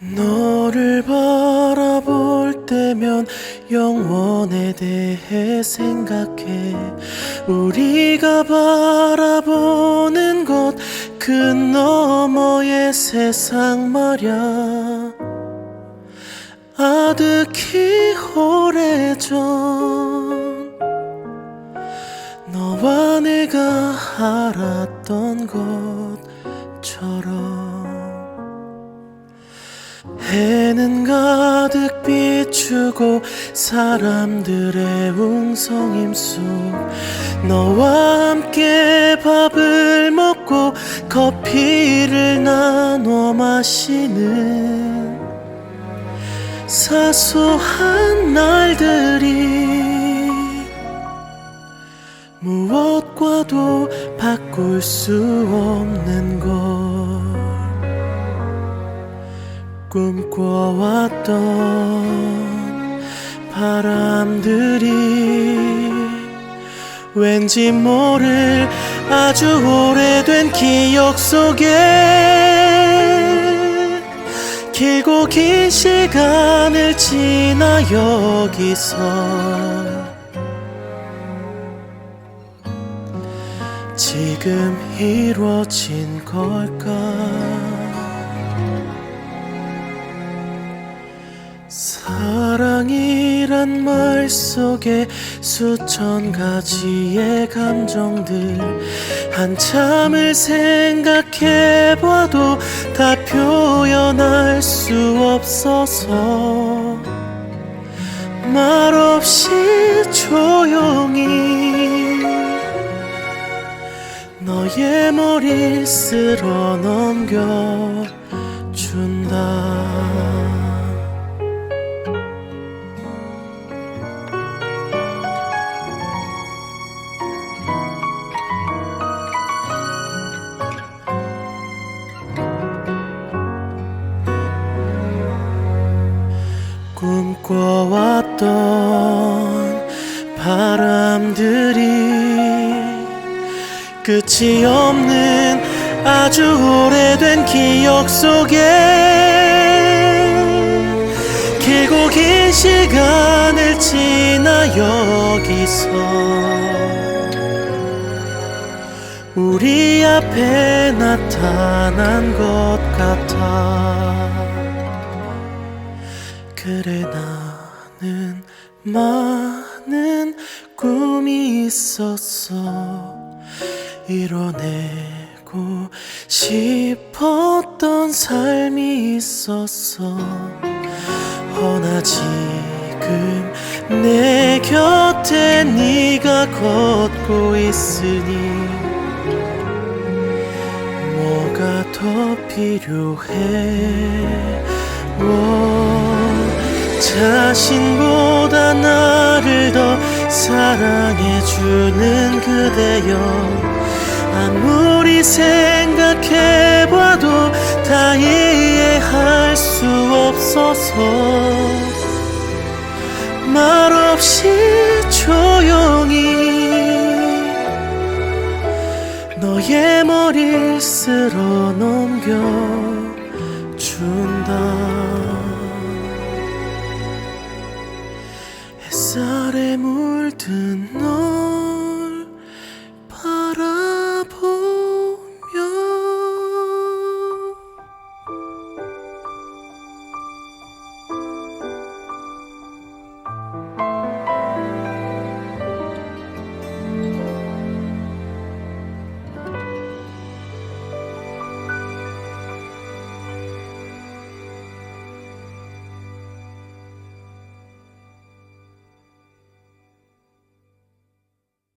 너를 바라볼 때면 영원에 대해 생각해. 우리가 바라보는 곳그 너머의 세상 말야. 아득히 오래전 너와 내가 알았던 것처럼 해는 가득 비추고 사람들의 웅성임 속 너와 함께 밥을 먹고 커피를 나눠 마시는 사소한 날들이 무엇과도 바꿀 수 없는 것 꿈꿔왔던 바람들이 왠지 모를 아주 오래된 기억 속에 길고 긴 시간을 지나 여기서 지금 이루어진 걸까 사랑이란 말 속에 수천 가지의 감정들 한참을 생각해봐도 다 표현할 수 없어서 말없이 조용히 너의 머리 쓸어 넘겨준다 바람들이 끝이 없는 아주 오래된 기억 속에 길고 긴 시간을 지나 여기서 우리 앞에 나타난 것 같아. 그래 나는 많은 꿈이 있었어 이뤄내고 싶었던 삶이 있었어 허나 지금 내 곁에 네가 걷고 있으니 뭐가 더 필요해? 오, 자신보다 나를 더 사랑해주는 그대여. 아무리 생각해봐도 다 이해할 수 없어서. 말없이 조용히 너의 머리를 쓸어 넘겨 물든 너